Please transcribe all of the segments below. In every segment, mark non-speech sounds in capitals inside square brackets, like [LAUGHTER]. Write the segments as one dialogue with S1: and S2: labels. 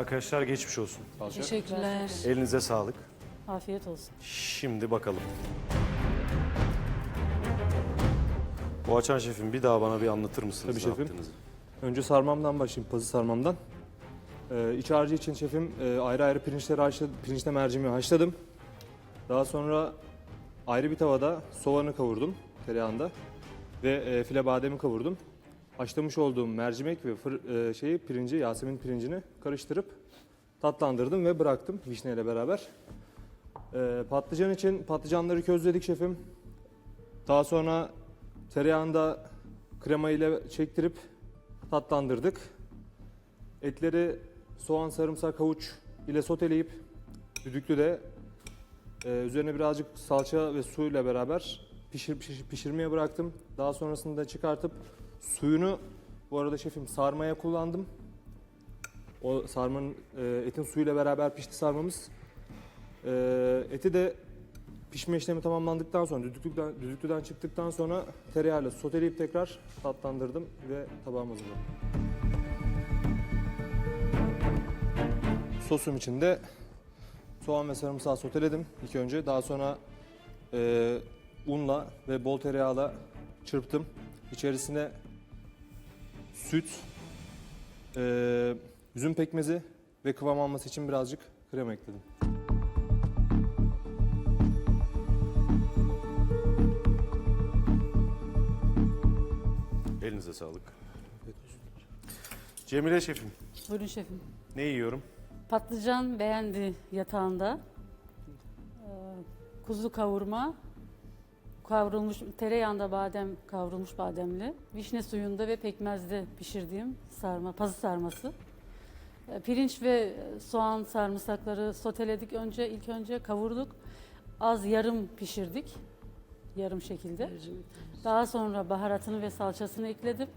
S1: Arkadaşlar geçmiş olsun.
S2: Teşekkürler.
S1: Elinize sağlık.
S2: Afiyet olsun.
S1: Şimdi bakalım. Boğaçan şefim bir daha bana bir anlatır mısınız
S3: Tabii
S1: ne
S3: şefim.
S1: yaptığınızı?
S3: Önce sarmamdan başlayayım, pazı sarmamdan. Ee, iç harcı için şefim e, ayrı ayrı pirinçleri haşladım, pirinçle mercimeği haşladım. Daha sonra ayrı bir tavada soğanı kavurdum tereyağında ve e, file bademi kavurdum. Haşlamış olduğum mercimek ve fır, e, şeyi pirinci, Yasemin pirincini karıştırıp tatlandırdım ve bıraktım vişneyle beraber. Ee, patlıcan için patlıcanları közledik şefim. Daha sonra tereyağında krema ile çektirip tatlandırdık. Etleri soğan, sarımsak, havuç ile soteleyip düdüklüde e, üzerine birazcık salça ve suyla beraber pişir, pişir- pişirmeye bıraktım. Daha sonrasında çıkartıp suyunu bu arada şefim sarmaya kullandım. O sarmanın e, etin suyuyla beraber pişti sarmamız. E, eti de pişme işlemi tamamlandıktan sonra düdüklüden, düdüklüden çıktıktan sonra tereyağıyla soteleyip tekrar tatlandırdım ve tabağıma hazırladım. Sosum için de soğan ve sarımsağı soteledim ilk önce. Daha sonra e, unla ve bol tereyağla çırptım. İçerisine süt, e, üzüm pekmezi ve kıvam alması için birazcık krema ekledim.
S1: Elinize sağlık. Cemile şefim
S2: Buyurun şefim.
S1: ne yiyorum?
S2: Patlıcan beğendi yatağında. Ee, kuzu kavurma, kavrulmuş tereyağında badem kavrulmuş bademli, vişne suyunda ve pekmezde pişirdiğim sarma, pazı sarması. Ee, pirinç ve soğan sarımsakları soteledik önce ilk önce kavurduk. Az yarım pişirdik. Yarım şekilde. Daha sonra baharatını ve salçasını ekledim.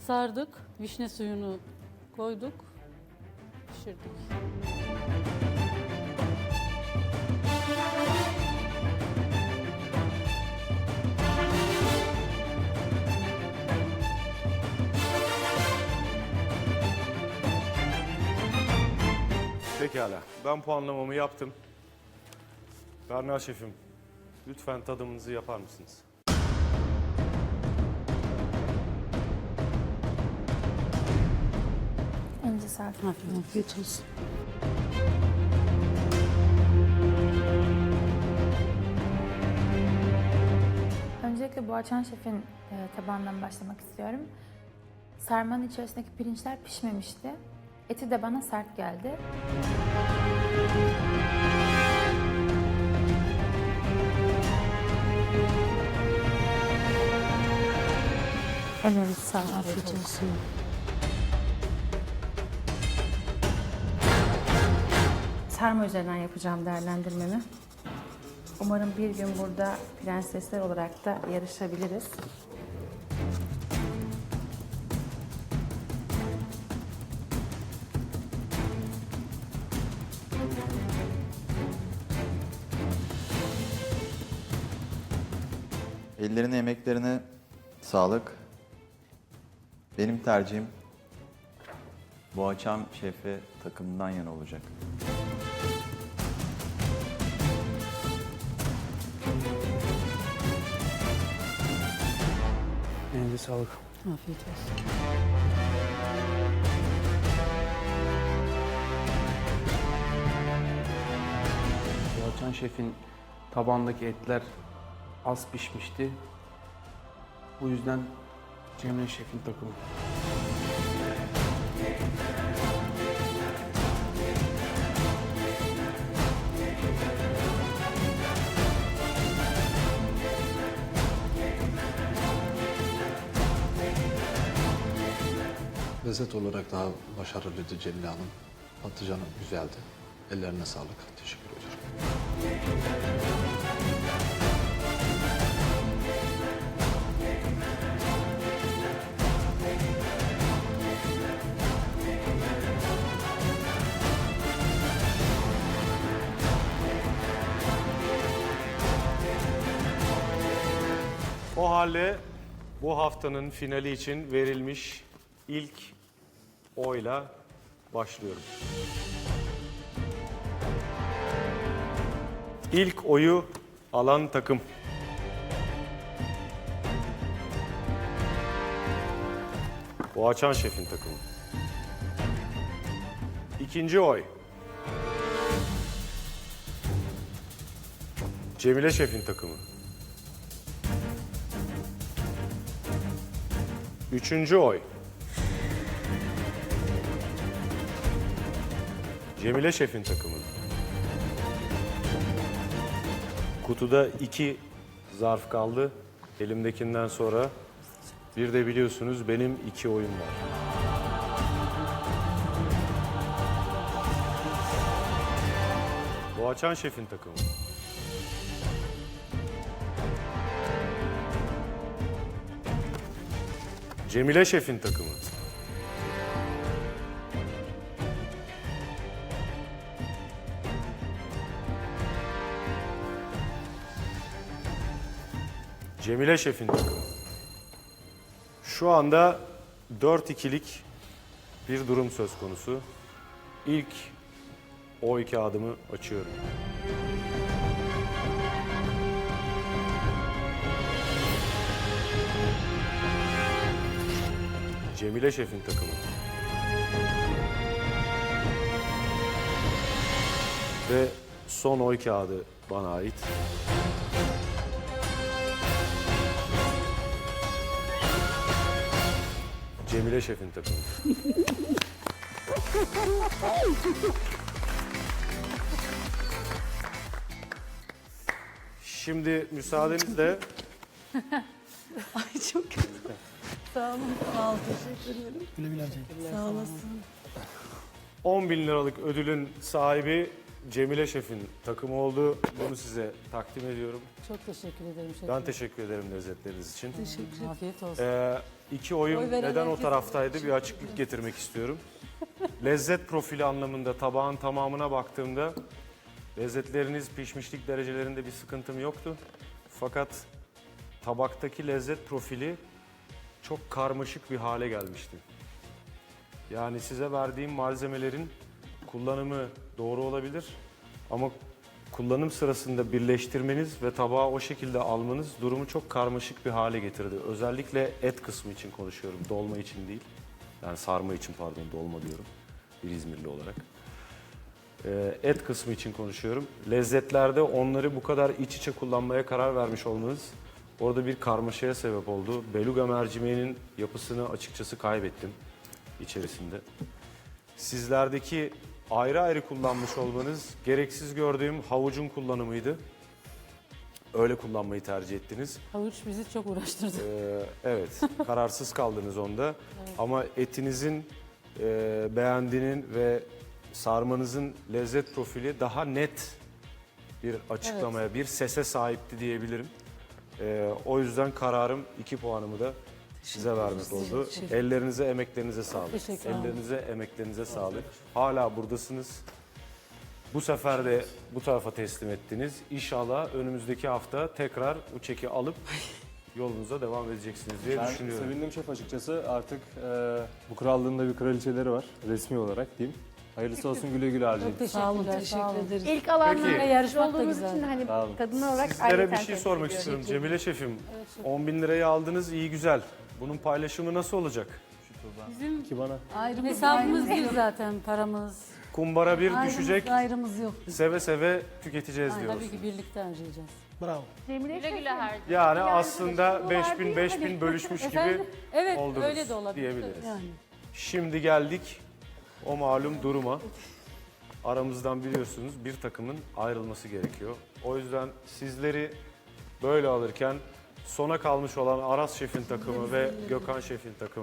S2: Sardık, vişne suyunu koyduk, pişirdik.
S1: Pekala. Ben puanlamamı yaptım. Berna şefim lütfen tadımınızı yapar mısınız?
S4: Elinize sağlık.
S2: Afiyet olsun.
S4: Öncelikle Boğaçan Şef'in e, tabağından başlamak istiyorum. Sarmanın içerisindeki pirinçler pişmemişti. Eti de bana sert geldi.
S2: Ellerinize sağlık. Afiyet olsun.
S5: Sarma üzerinden yapacağım değerlendirmemi. Umarım bir gün burada prensesler olarak da yarışabiliriz.
S6: Ellerine, emeklerine sağlık. Benim tercihim Boğaçam şefi takımından yana olacak.
S7: Elinize sağlık.
S2: Afiyet olsun.
S7: Yalçın Şef'in tabandaki etler az pişmişti. Bu yüzden Cemre Şef'in takımı.
S8: Lezzet olarak daha başarılıydı Cemile Hanım. Patlıcanı güzeldi. Ellerine sağlık. Teşekkür ederim.
S1: O halde bu haftanın finali için verilmiş ilk oyla Başlıyorum. İlk oyu alan takım. Boğaçan Şef'in takımı. İkinci oy. Cemile Şef'in takımı. Üçüncü oy. Cemile Şef'in takımı. Kutuda iki zarf kaldı. Elimdekinden sonra bir de biliyorsunuz benim iki oyun var. Boğaçan Şef'in takımı. Cemile Şef'in takımı. Cemile Şef'in takımı. Şu anda 4-2'lik bir durum söz konusu. İlk oy kağıdımı açıyorum. Cemile Şef'in takımı. Ve son oy kağıdı bana ait. Cemile Şef'in takımı. Şimdi müsaadenizle [LAUGHS]
S2: Sağ olun. Sağ ol. Teşekkür ederim. Güle güle Sağ olasın.
S1: 10 bin liralık ödülün sahibi Cemile Şef'in takımı oldu. Bunu size takdim ediyorum.
S2: Çok teşekkür ederim. şefim.
S1: Ben teşekkür ederim lezzetleriniz için.
S2: Teşekkür ederim. Afiyet olsun.
S1: Ee, iki oyum
S2: Oy veren
S1: neden o
S2: herkese
S1: taraftaydı bir açıklık getirmek istiyorum. [LAUGHS] Lezzet profili anlamında tabağın tamamına baktığımda lezzetleriniz pişmişlik derecelerinde bir sıkıntım yoktu. Fakat tabaktaki lezzet profili çok karmaşık bir hale gelmişti. Yani size verdiğim malzemelerin kullanımı doğru olabilir ama kullanım sırasında birleştirmeniz ve tabağı o şekilde almanız durumu çok karmaşık bir hale getirdi. Özellikle et kısmı için konuşuyorum, dolma için değil. Yani sarma için pardon, dolma diyorum bir İzmirli olarak. Ee, et kısmı için konuşuyorum. Lezzetlerde onları bu kadar iç içe kullanmaya karar vermiş olmanız orada bir karmaşaya sebep oldu. Beluga mercimeğinin yapısını açıkçası kaybettim içerisinde. Sizlerdeki ayrı ayrı kullanmış olmanız gereksiz gördüğüm havucun kullanımıydı. Öyle kullanmayı tercih ettiniz.
S2: Havuç bizi çok uğraştırdı.
S1: Ee, evet, kararsız kaldınız onda. [LAUGHS] Ama etinizin e, beğendiğinin ve sarmanızın lezzet profili daha net bir açıklamaya, bir sese sahipti diyebilirim. Ee, o yüzden kararım iki puanımı da size vermek oldu. Ellerinize, emeklerinize sağlık.
S2: Teşekkür ederim.
S1: Ellerinize, emeklerinize sağlık. Hala buradasınız. Bu sefer de bu tarafa teslim ettiniz. İnşallah önümüzdeki hafta tekrar bu çeki alıp [LAUGHS] yolunuza devam edeceksiniz diye
S3: Ben
S1: düşünüyorum.
S3: sevindim şef açıkçası. Artık e, bu krallığında bir kraliçeleri var. Resmi olarak diyeyim. Hayırlısı olsun güle güle harcayın.
S2: Sağ olun.
S5: İlk
S1: Peki.
S5: alanlarda
S2: Yarışmak da
S5: olduğumuz
S2: güzel.
S5: için hani
S3: Sağ olun.
S5: kadın olarak
S1: Sizlere bir şey sormak
S5: ediyorum.
S1: istiyorum. Cemile Şefim, 10 bin lirayı aldınız iyi güzel. Bunun paylaşımı nasıl olacak?
S2: Bizim
S3: Ki bana.
S2: ayrımız hesabımız değil zaten paramız.
S1: Kumbara bir
S2: Ayrımız,
S1: düşecek,
S2: ayrımız yok.
S1: seve seve tüketeceğiz diyoruz.
S2: Tabii ki birlikte harcayacağız.
S5: Cemile
S9: Güle güle harca.
S1: Yani aslında
S5: bu
S1: 5000
S5: var
S1: 5000
S5: değil,
S1: bölüşmüş [LAUGHS] gibi?
S2: Evet
S1: oldunuz
S2: öyle de olabilir.
S1: diyebiliriz.
S2: Yani.
S1: Şimdi geldik o malum duruma. Aramızdan biliyorsunuz bir takımın ayrılması gerekiyor. O yüzden sizleri böyle alırken sona kalmış olan Aras Şef'in takımı ve Gökhan Şef'in takımı